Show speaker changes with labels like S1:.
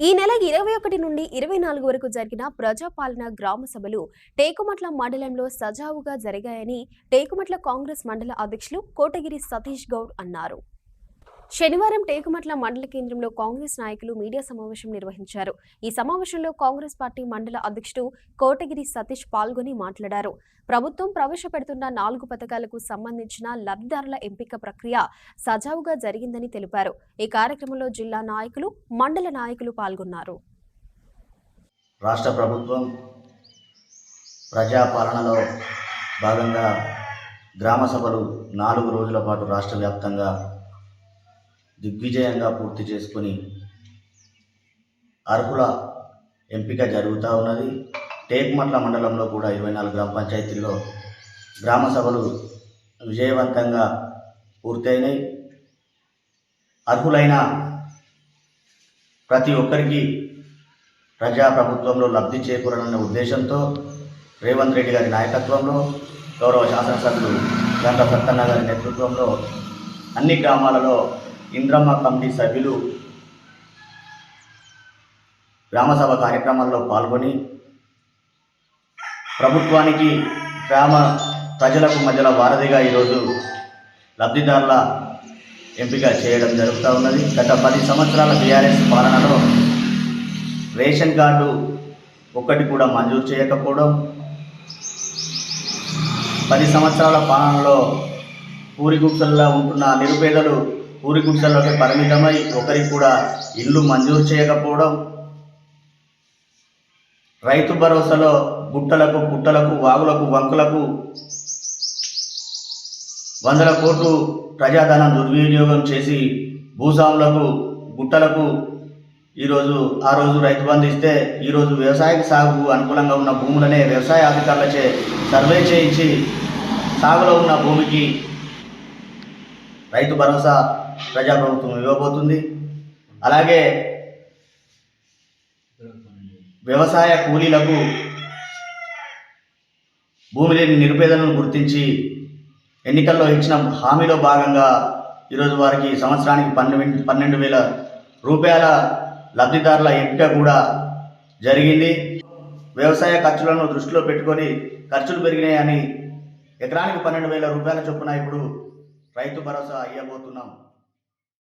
S1: ఈ నెల ఇరవై ఒకటి నుండి ఇరవై నాలుగు వరకు జరిగిన ప్రజాపాలన గ్రామ సభలు టేకుమట్ల మండలంలో సజావుగా జరిగాయని టేకుమట్ల కాంగ్రెస్ మండల అధ్యక్షులు కోటగిరి సతీష్ గౌడ్ అన్నారు. శనివారం టేకుమట్ల మండల కేంద్రంలో కాంగ్రెస్ నాయకులు మీడియా సమావేశం నిర్వహించారు. ఈ సమావేశంలో కాంగ్రెస్ పార్టీ మండల అధ్యక్షుడు కోటగిరి సతీష్ పాల్గొని మాట్లాడారు. ప్రభుత్వం ప్రవేశపెడుతున్న నాలుగు పథకాలకు సంబంధించిన లబ్ధిదారుల ఎంపిక ప్రక్రియ సజావుగా జరిగిందని తెలిపారు. ఈ కార్యక్రమంలో జిల్లా నాయకులు మండల నాయకులు పాల్గొన్నారు.
S2: రాష్ట్ర ప్రభుత్వం ప్రజాపాలనలో భాగంగా గ్రామ సభలు నాలుగు రోజుల పాటు రాష్ట్ర వ్యాప్తంగా దిగ్విజయంగా పూర్తి చేసుకొని అర్హుల ఎంపిక జరుగుతూ ఉన్నది. టేక్మట్ల మండలంలో కూడా ఇరవై నాలుగు గ్రామ పంచాయతీల్లో గ్రామ సభలు విజయవంతంగా పూర్తయినాయి. అర్హులైన ప్రతి ఒక్కరికి ప్రజాప్రభుత్వంలో లబ్ధి చేకూరనన్న ఉద్దేశంతో రేవంత్ రెడ్డి గారి నాయకత్వంలో గౌరవ శాసనసభ్యులు గంట సత్తన్న గారి నేతృత్వంలో అన్ని గ్రామాలలో ఇంద్రమ్మ కమిటీ సభ్యులు గ్రామసభ కార్యక్రమాల్లో పాల్గొని ప్రభుత్వానికి గ్రామ ప్రజలకు మధ్యలో వారధిగా ఈరోజు లబ్ధిదారుల ఎంపిక చేయడం జరుగుతూ ఉన్నది. గత పది సంవత్సరాల బీఆర్ఎస్ పాలనలో రేషన్ కార్డు ఒక్కటి కూడా మంజూరు చేయకపోవడం పది సంవత్సరాల పాలనలో పూరి ఉంటున్న నిరుపేదలు పూరి గుడిసెల్లోకి పరిమితమై ఒకరికి కూడా ఇల్లు మంజూరు చేయకపోవడం రైతు భరోసాలో గుట్టలకు పుట్టలకు వాగులకు వంకులకు వందల కోట్లు ప్రజాధనం దుర్వినియోగం చేసి భూస్వాములకు గుట్టలకు ఈరోజు ఆ రోజు రైతు బంధు ఇస్తే ఈరోజు వ్యవసాయ సాగుకు అనుకూలంగా ఉన్న భూములనే వ్యవసాయ అధికారులచే సర్వే చేయించి సాగులో ఉన్న భూమికి రైతు భరోసా ప్రజాప్రభుత్వం ఇవ్వబోతుంది అలాగే వ్యవసాయ కూలీలకు భూమి లేని నిరుపేదలను గుర్తించి ఎన్నికల్లో ఇచ్చిన హామీలో భాగంగా ఈరోజు వారికి సంవత్సరానికి పన్నెండు పన్నెండు వేల రూపాయల లబ్ధిదారుల ఎంపిక కూడా జరిగింది. వ్యవసాయ ఖర్చులను దృష్టిలో పెట్టుకొని ఖర్చులు పెరిగినాయని ఎకరానికి పన్నెండు వేల రూపాయల చొప్పున ఇప్పుడు రైతు భరోసా ఇవ్వబోతున్నాం.